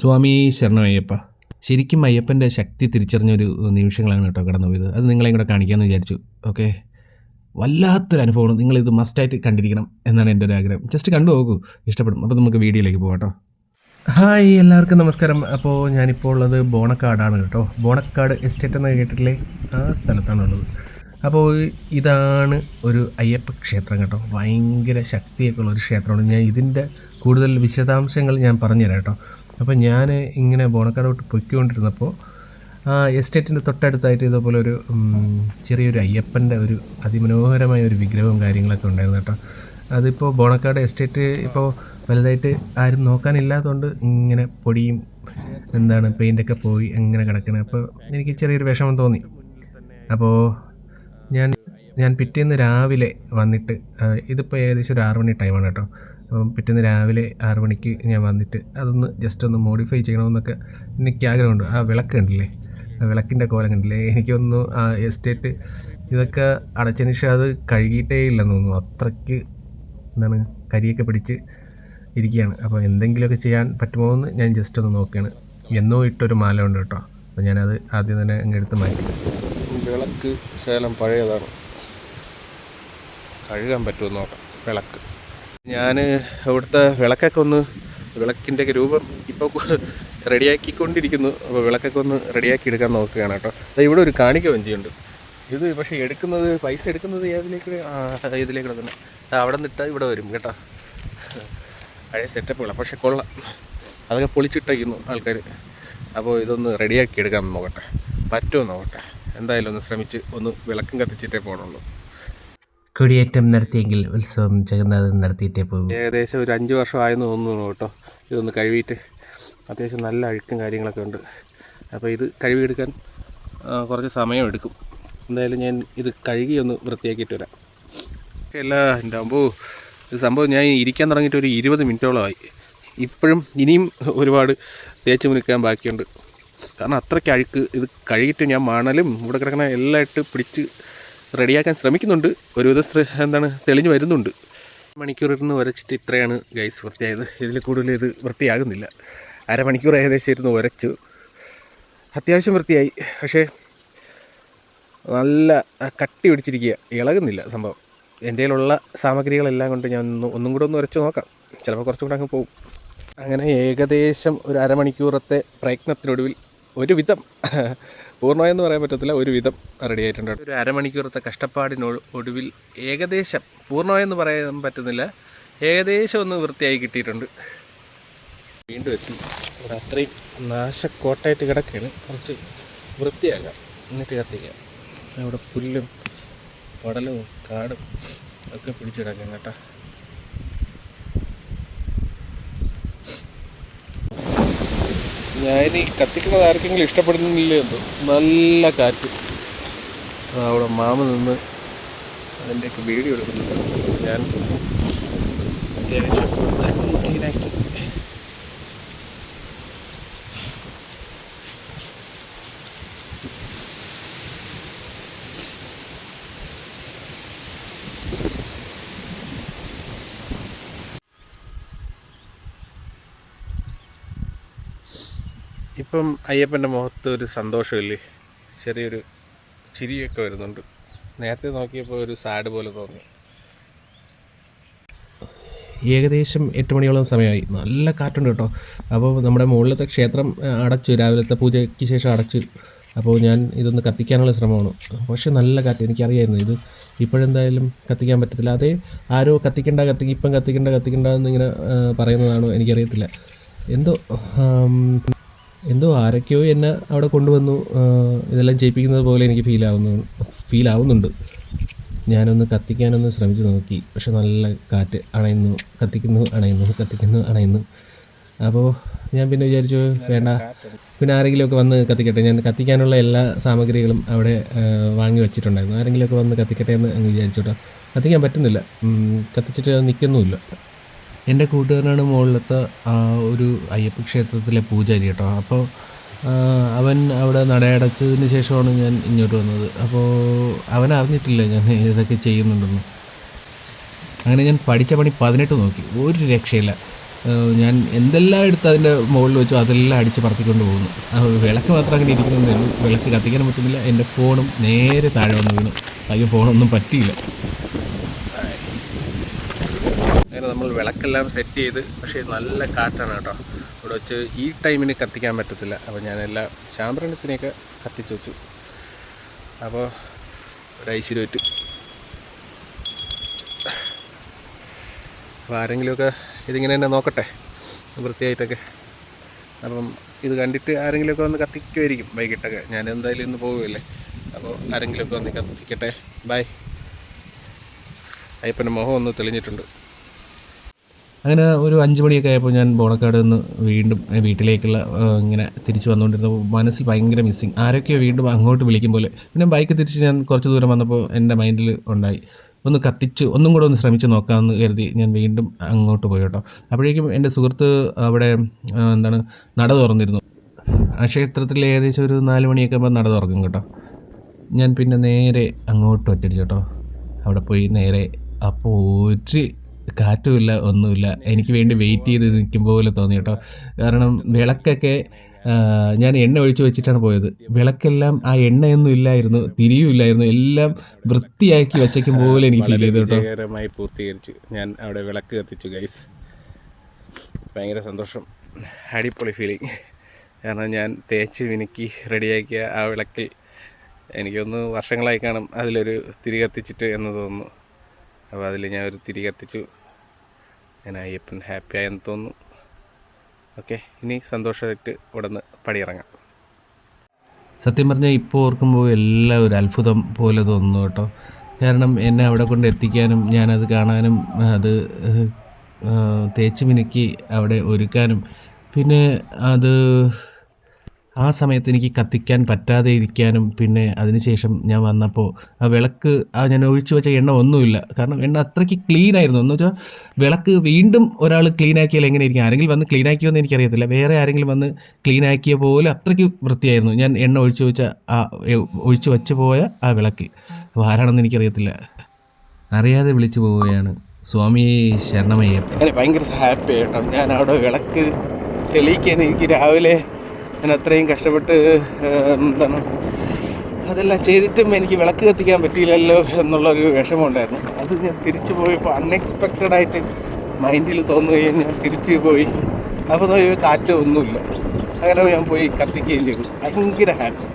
സ്വാമി ശരണമയ്യപ്പ. ശരിക്കും അയ്യപ്പന്റെ ശക്തി തിരിച്ചറിഞ്ഞൊരു നിമിഷങ്ങളാണ് കേട്ടോ കടന്നു പോയത്. അത് നിങ്ങളെയും കൂടെ കാണിക്കാമെന്ന് വിചാരിച്ചു. ഓക്കെ? വല്ലാത്തൊരു അനുഭവമാണ് നിങ്ങളിത് മസ്റ്റായിട്ട് കണ്ടിരിക്കണം എന്നാണ് എന്റെ ഒരു ആഗ്രഹം. ജസ്റ്റ് കണ്ടു നോക്കൂ. ഇഷ്ടപ്പെടും. അപ്പോൾ നമുക്ക് വീഡിയോയിലേക്ക് പോകാം കേട്ടോ. ഹായ് എല്ലാവർക്കും നമസ്കാരം. അപ്പോൾ ഞാനിപ്പോൾ ഉള്ളത് ബോണക്കാടാണ് കേട്ടോ. ബോണക്കാട് എസ്റ്റേറ്റ് എന്ന് കേട്ടിട്ടില്ലേ ആ സ്ഥലത്താണുള്ളത് അപ്പോൾ ഇതാണ് ഒരു അയ്യപ്പ ക്ഷേത്രം കേട്ടോ. ഭയങ്കര ശക്തിയൊക്കെ ഉള്ള ഒരു ക്ഷേത്രമാണ്. ഞാൻ ഇതിന്റെ കൂടുതൽ വിശദാംശങ്ങൾ ഞാൻ പറഞ്ഞുതരാം കേട്ടോ. അപ്പോൾ ഞാൻ ഇങ്ങനെ ബോണക്കാട് വിട്ട് പൊയ്ക്കൊണ്ടിരുന്നപ്പോൾ എസ്റ്റേറ്റിന്റെ തൊട്ടടുത്തായിട്ട് ഇതുപോലെ ഒരു ചെറിയൊരു അയ്യപ്പന്റെ ഒരു അതിമനോഹരമായ ഒരു വിഗ്രഹവും കാര്യങ്ങളൊക്കെ ഉണ്ടായിരുന്നു കേട്ടോ. അതിപ്പോൾ ബോണക്കാട് എസ്റ്റേറ്റ് ഇപ്പോൾ വലുതായിട്ട് ആരും നോക്കാനില്ലാത്തതുകൊണ്ട് ഇങ്ങനെ പൊടിയും എന്താണ് പെയിന്റൊക്കെ പോയി അങ്ങനെ കിടക്കണേ. അപ്പോൾ എനിക്ക് ചെറിയൊരു വിഷമം തോന്നി. അപ്പോൾ ഞാൻ ഞാൻ പിറ്റേന്ന് രാവിലെ വന്നിട്ട് ഇതിപ്പോൾ ഏകദേശം ഒരു ആറ് മണി ടൈമാണ് കേട്ടോ. അപ്പം പിറ്റേന്ന് രാവിലെ ആറ് മണിക്ക് ഞാൻ വന്നിട്ട് അതൊന്ന് ജസ്റ്റ് ഒന്ന് മോഡിഫൈ ചെയ്യണമെന്നൊക്കെ എനിക്ക് ആഗ്രഹമുണ്ട്. ആ വിളക്ക് കണ്ടില്ലേ? ആ വിളക്കിന്റെ കോലം കണ്ടില്ലേ? എനിക്കൊന്ന് ആ എസ്റ്റേറ്റ് ഇതൊക്കെ അടച്ചതിന് ശേഷം അത് കഴുകിയിട്ടേ ഇല്ലെന്ന് തോന്നുന്നു. അത്രയ്ക്ക് എന്താണ് കരിയൊക്കെ പിടിച്ച് ഇരിക്കുകയാണ്. അപ്പോൾ എന്തെങ്കിലുമൊക്കെ ചെയ്യാൻ പറ്റുമോ എന്ന് ഞാൻ ജസ്റ്റ് ഒന്ന് നോക്കുകയാണ്. എന്നോ ഇട്ടൊരു മാല ഉണ്ട് കേട്ടോ. അപ്പോൾ ഞാനത് ആദ്യം തന്നെ അങ്ങ് എടുത്ത് മാറ്റി. വിളക്ക് ശേലം പഴയതാണ്. കഴുകാൻ പറ്റുമെന്ന് നോക്കാം. വിളക്ക്. ഞാൻ ഇവിടുത്തെ വിളക്കൊക്കെ ഒന്ന് വിളക്കിന്റെ രൂപം ഇപ്പോൾ റെഡിയാക്കിക്കൊണ്ടിരിക്കുന്നു. അപ്പോൾ വിളക്കൊക്കെ ഒന്ന് റെഡിയാക്കി എടുക്കാൻ നോക്കുകയാണ് കേട്ടോ. അത് ഇവിടെ ഒരു കാണിക്ക വഞ്ചിയുണ്ട്. ഇത് പക്ഷേ എടുക്കുന്നത് പൈസ എടുക്കുന്നത് ഏതിലേക്ക് ഇതിലേക്ക് തന്നെ അവിടെ നിന്നിട്ട് ഇവിടെ വരും കേട്ടോ. പഴയ സെറ്റപ്പുകളാണ് പക്ഷെ കൊള്ളാം. അതൊക്കെ പൊളിച്ചിട്ടയ്ക്കുന്നു ആൾക്കാർ അപ്പോൾ ഇതൊന്ന് റെഡിയാക്കി എടുക്കാൻ നോക്കട്ടെ. പറ്റുമോ നോക്കട്ടെ. എന്തായാലും ഒന്ന് ശ്രമിച്ച് ഒന്ന് വിളക്കും കത്തിച്ചിട്ടേ പോകണുള്ളൂ കൊടിയേറ്റം നടത്തിയെങ്കിൽ ഉത്സവം ജഗന്നാഥൻ നടത്തിയിട്ടേ പോകും ഏകദേശം ഒരു അഞ്ച് വർഷം ആയെന്ന് തോന്നുന്നു കേട്ടോ. ഇതൊന്ന് കഴുകിയിട്ട് അത്യാവശ്യം നല്ല അഴുക്കും കാര്യങ്ങളൊക്കെ ഉണ്ട്. അപ്പോൾ ഇത് കഴുകിയെടുക്കാൻ കുറച്ച് സമയം എടുക്കും എന്തായാലും ഞാൻ ഇത് കഴുകി ഒന്ന് വൃത്തിയാക്കിയിട്ട് വരാം. അല്ല എന്റെ അമ്പോ ഇത് സംഭവം ഞാൻ ഇരിക്കാൻ തുടങ്ങിയിട്ട് ഒരു ഇരുപത് മിനിറ്റോളമായി. ഇപ്പോഴും ഇനിയും ഒരുപാട് തേച്ച് മുനിക്കാൻ ബാക്കിയുണ്ട്. കാരണം അത്രയ്ക്ക് അഴുക്ക് ഇത് കഴുകിയിട്ട് ഞാൻ മണലും ഇവിടെ കിടക്കണ എല്ലാം ഇട്ട് പിടിച്ച് റെഡിയാക്കാൻ ശ്രമിക്കുന്നുണ്ട്. ഒരുവിധം എന്താണ് തെളിഞ്ഞു വരുന്നുണ്ട്. മണിക്കൂർ ഇരുന്ന് ഉരച്ചിട്ട് ഇത്രയാണ് ഗൈസ് വൃത്തിയായത്. ഇതിൽ കൂടുതൽ ഇത് വൃത്തിയാകുന്നില്ല. അരമണിക്കൂർ ഏകദേശം ഇരുന്ന് ഉരച്ചു അത്യാവശ്യം വൃത്തിയായി. പക്ഷേ നല്ല കട്ടി പിടിച്ചിരിക്കുക. ഇളകുന്നില്ല സംഭവം. എന്റെ കയ്യിലുള്ള സാമഗ്രികളെല്ലാം കൊണ്ട് ഞാൻ ഒന്ന് ഒന്നും കൂടെ ഒന്ന് ഉരച്ചു നോക്കാം. ചിലപ്പോൾ കുറച്ചും കൂടെ അങ്ങ് പോകും അങ്ങനെ ഏകദേശം ഒരു അരമണിക്കൂറത്തെ പ്രയത്നത്തിനൊടുവിൽ ഒരു വിധം പൂർണമായെന്ന് പറയാൻ പറ്റത്തില്ല ഒരു വിധം റെഡി ആയിട്ടുണ്ട്. ഒരു അരമണിക്കൂറത്തെ കഷ്ടപ്പാടിന് ഒടുവിൽ ഏകദേശം പൂർണമായെന്ന് പറയാൻ പറ്റുന്നില്ല ഏകദേശം ഒന്ന് വൃത്തിയായി കിട്ടിയിട്ടുണ്ട്. വീണ്ടും എത്തി. ഇവിടെ അത്രയും നാശക്കോട്ടായിട്ട് കിടക്കുകയാണ് കുറച്ച് വൃത്തിയാക്കാം എന്നിട്ട് കത്തിക്കാം. അവിടെ പുല്ലും പടലും കാടും ഒക്കെ പിടിച്ചിടക്കാം കേട്ടോ. ഞാൻ ഈ കത്തിക്കുന്നത് ആർക്കെങ്കിലും ഇഷ്ടപ്പെടുന്നില്ല എന്തോ നല്ല കാറ്റ്. അവിടെ മാമ നിന്ന് അതിന്റെയൊക്കെ വീഡിയോ എടുക്കുന്നുണ്ട്. ഞാൻ അത്യാവശ്യം ഇതൊക്കെ ഒന്ന് ക്ലീനാക്കി ഇപ്പം അയ്യപ്പന്റെ മുഖത്ത് ഒരു സന്തോഷമില്ലേ? ചെറിയൊരു ചിരിയൊക്കെ വരുന്നുണ്ട്. നേരത്തെ നോക്കിയപ്പോൾ ഒരു സാഡ് പോലെ തോന്നി. ഏകദേശം എട്ട് മണിയോളം സമയമായി. നല്ല കാറ്റുണ്ട് കേട്ടോ. അപ്പോൾ നമ്മുടെ മുകളിലത്തെ ക്ഷേത്രം അടച്ചു രാവിലത്തെ പൂജയ്ക്ക് ശേഷം അടച്ചു. അപ്പോൾ ഞാൻ ഇതൊന്ന് കത്തിക്കാനുള്ള ശ്രമമാണ്. പക്ഷേ നല്ല കാറ്റ് എനിക്കറിയായിരുന്നു. ഇത് ഇപ്പോഴെന്തായാലും കത്തിക്കാൻ പറ്റത്തില്ല. അതേ ആരോ കത്തിക്കണ്ട കത്തി ഇപ്പം കത്തിക്കണ്ട കത്തിക്കണ്ട എന്നിങ്ങനെ പറയുന്നതാണോ എനിക്കറിയത്തില്ല. എന്തോ എന്തോ ആരൊക്കെയോ എന്നെ അവിടെ കൊണ്ടുവന്നു. ഇതെല്ലാം ചെയ്യിപ്പിക്കുന്നത് പോലെ എനിക്ക് ഫീൽ ആവുന്നുണ്ട്. ഞാനൊന്ന് കത്തിക്കാനൊന്ന് ശ്രമിച്ചു നോക്കി. പക്ഷെ നല്ല കാറ്റ് അണയുന്നു. കത്തിക്കുന്നു അണയുന്നു കത്തിക്കുന്നു അണയുന്നു. അപ്പോൾ ഞാൻ പിന്നെ വിചാരിച്ചു വേണ്ട. പിന്നെ ആരെങ്കിലുമൊക്കെ വന്ന് കത്തിക്കട്ടെ. ഞാൻ കത്തിക്കാനുള്ള എല്ലാ സാമഗ്രികളും അവിടെ വാങ്ങി വെച്ചിട്ടുണ്ടായിരുന്നു. ആരെങ്കിലുമൊക്കെ വന്ന് കത്തിക്കട്ടെ എന്ന് അങ്ങ് വിചാരിച്ചോട്ടോ കത്തിക്കാൻ പറ്റുന്നില്ല. കത്തിച്ചിട്ട് നിൽക്കുന്നുമില്ല. എന്റെ കൂട്ടുകാരനാണ് മുകളിലത്തെ ഒരു അയ്യപ്പ ക്ഷേത്രത്തിലെ പൂജാരി കേട്ടോ. അപ്പോൾ അവൻ അവിടെ നടയടച്ചതിന് ശേഷമാണ് ഞാൻ ഇങ്ങോട്ട് വന്നത്. അപ്പോൾ അവൻ അറിഞ്ഞിട്ടില്ല ഞാൻ ഇതൊക്കെ ചെയ്യുന്നുണ്ടെന്ന്. അങ്ങനെ ഞാൻ പഠിച്ച പണി പതിനെട്ട് നോക്കി. ഒരു രക്ഷയില്ല. ഞാൻ എന്തെല്ലാം എടുത്ത് അതിന്റെ മുകളിൽ വെച്ചോ അതെല്ലാം അടിച്ച് പറത്തിക്കൊണ്ട് പോകുന്നു. വിളക്ക് മാത്രം അങ്ങനെ ഇരിക്കുന്നതേ വിളക്ക് കത്തിക്കാൻ പറ്റുന്നില്ല. എന്റെ ഫോണും നേരെ താഴെ വന്ന് വീണു. അയ്യോ ഫോണൊന്നും പറ്റിയില്ല. അങ്ങനെ നമ്മൾ വിളക്കെല്ലാം സെറ്റ് ചെയ്ത് പക്ഷേ നല്ല കാറ്റാണ് കേട്ടോ. ഇവിടെ വെച്ച് ഈ ടൈമിന് കത്തിക്കാൻ പറ്റത്തില്ല. അപ്പോൾ ഞാനെല്ലാം ശാമ്പ്രണത്തിനെയൊക്കെ കത്തിച്ച് വെച്ചു. അപ്പോൾ ഒരു ഐശ്വര്യമായിട്ട് അപ്പോൾ ആരെങ്കിലുമൊക്കെ ഇതിങ്ങനെ തന്നെ നോക്കട്ടെ? വൃത്തിയായിട്ടൊക്കെ. അപ്പം ഇത് കണ്ടിട്ട് ആരെങ്കിലുമൊക്കെ വന്ന് കത്തിക്കുമായിരിക്കും വൈകിട്ടൊക്കെ. ഞാൻ എന്തായാലും ഇന്ന് പോകുമല്ലേ അപ്പോൾ ആരെങ്കിലുമൊക്കെ വന്ന് കത്തിക്കട്ടെ. ബൈ അയ്യപ്പന്റെ മുഖം ഒന്ന് തെളിഞ്ഞിട്ടുണ്ട്. അങ്ങനെ ഒരു അഞ്ച് മണിയൊക്കെ ആയപ്പോൾ ഞാൻ ബോണക്കാട് നിന്ന് വീണ്ടും വീട്ടിലേക്കുള്ള ഇങ്ങനെ തിരിച്ച് വന്നുകൊണ്ടിരുന്നപ്പോൾ മനസ്സിൽ ഭയങ്കര മിസ്സിങ് ആരൊക്കെയോ വീണ്ടും അങ്ങോട്ട് വിളിക്കും പോലെ. പിന്നെ ബൈക്ക് തിരിച്ച് ഞാൻ കുറച്ച് ദൂരം വന്നപ്പോൾ എന്റെ മൈൻഡിൽ ഉണ്ടായി. ഒന്ന് കത്തിച്ച് ഒന്നും കൂടെ ഒന്ന് ശ്രമിച്ച് നോക്കാമെന്ന് കരുതി ഞാൻ വീണ്ടും അങ്ങോട്ട് പോയി കേട്ടോ. അപ്പോഴേക്കും എന്റെ സുഹൃത്ത് അവിടെ എന്താണ് നട തുറന്നിരുന്നു. ക്ഷേത്രത്തിൽ ഏകദേശം ഒരു നാല് മണിയൊക്കെ ആകുമ്പോൾ നട തുറക്കും കേട്ടോ. ഞാൻ പിന്നെ നേരെ അങ്ങോട്ട് ഒറ്റടിച്ചു കേട്ടോ. അവിടെ പോയി നേരെ അപ്പോൾ ഒരു കാറ്റുമില്ല ഒന്നുമില്ല. എനിക്ക് വേണ്ടി വെയിറ്റ് ചെയ്ത് നിൽക്കുമ്പോൾ പോലെ തോന്നി കേട്ടോ. കാരണം വിളക്കൊക്കെ ഞാൻ എണ്ണ ഒഴിച്ചു വെച്ചിട്ടാണ് പോയത്. വിളക്കെല്ലാം ആ എണ്ണയൊന്നും ഇല്ലായിരുന്നു തിരിയും ഇല്ലായിരുന്നു. എല്ലാം വൃത്തിയാക്കി വെച്ചേക്കും പോലെ എനിക്ക് ഫീൽ ചെയ്തു കേട്ടോ. പൂർത്തീകരിച്ചു. ഞാൻ അവിടെ വിളക്ക് കത്തിച്ചു ഗൈസ് ഭയങ്കര സന്തോഷം. അടിപൊളി ഫീലിംഗ് കാരണം ഞാൻ തേച്ച് മിനുക്കി റെഡിയാക്കിയ ആ വിളക്കിൽ എനിക്കൊന്ന് വർഷങ്ങളായി കാണും. അതിലൊരു തിരി കത്തിച്ചിട്ട് എന്ന് തോന്നുന്നു. അപ്പോൾ അതിൽ ഞാൻ ഒരു തിരി കത്തിച്ചു. ഞാൻ അയ്യപ്പൻ ഹാപ്പി ആയെന്ന് തോന്നുന്നു. ഓക്കെ ഇനി സന്തോഷമായിട്ട് ഇവിടെ നിന്ന് പടിയിറങ്ങാം. സത്യം പറഞ്ഞാൽ ഇപ്പോൾ ഓർക്കുമ്പോൾ എല്ലാം ഒരു അത്ഭുതം പോലെ തോന്നുന്നു കേട്ടോ. കാരണം എന്നെ അവിടെ കൊണ്ട് എത്തിക്കാനും ഞാനത് കാണാനും അത് തേച്ച് മിനുക്കി അവിടെ ഒരുക്കാനും. പിന്നെ അത് ആ സമയത്ത് എനിക്ക് കത്തിക്കാൻ പറ്റാതെ ഇരിക്കാനും പിന്നെ അതിനുശേഷം ഞാൻ വന്നപ്പോൾ ആ വിളക്ക് ആ ഞാൻ ഒഴിച്ചു വെച്ച എണ്ണ ഒന്നുമില്ല. കാരണം എണ്ണ അത്രയ്ക്ക് ക്ലീൻ ആയിരുന്നു. എന്ന് വെച്ചാൽ വിളക്ക് വീണ്ടും ഒരാൾ ക്ലീൻ ആക്കിയാൽ ഇരിക്കും? ആരെങ്കിലും വന്ന് ക്ലീൻ ആക്കിയോന്ന് എനിക്കറിയത്തില്ല. വേറെ ആരെങ്കിലും വന്ന് ക്ലീൻ ആക്കിയ പോലെ അത്രയ്ക്ക് വൃത്തിയായിരുന്നു. ഞാൻ എണ്ണ ഒഴിച്ചു വെച്ച ആ ഒഴിച്ചു വെച്ച് പോയ ആ വിളക്ക് അപ്പോൾ ആരാണെന്ന് എനിക്കറിയത്തില്ല. അറിയാതെ വിളിച്ചു പോവുകയാണ് സ്വാമി ശരണമയ്യപ്പ ഞാൻ ഭയങ്കര ഹാപ്പി കേട്ടോ ഞാൻ അവിടെ വിളക്ക് തെളിയിക്കാൻ എനിക്ക് രാവിലെ ഞാൻ അത്രയും കഷ്ടപ്പെട്ട് എന്താണ് അതെല്ലാം ചെയ്തിട്ടും എനിക്ക് വിളക്ക് കത്തിക്കാൻ പറ്റിയില്ലല്ലോ എന്നുള്ളൊരു വിഷമമുണ്ടായിരുന്നു. അത് ഞാൻ തിരിച്ചു പോയപ്പോൾ അൺഎക്സ്പെക്റ്റഡ് ആയിട്ട് മൈൻഡിൽ തോന്നുകയും ഞാൻ തിരിച്ചു പോയി. അപ്പോൾ കാറ്റ് ഒന്നുമില്ല. അങ്ങനെ ഞാൻ പോയി കത്തിക്കുകയും ചെയ്തു. ഭയങ്കര ഹാപ്പി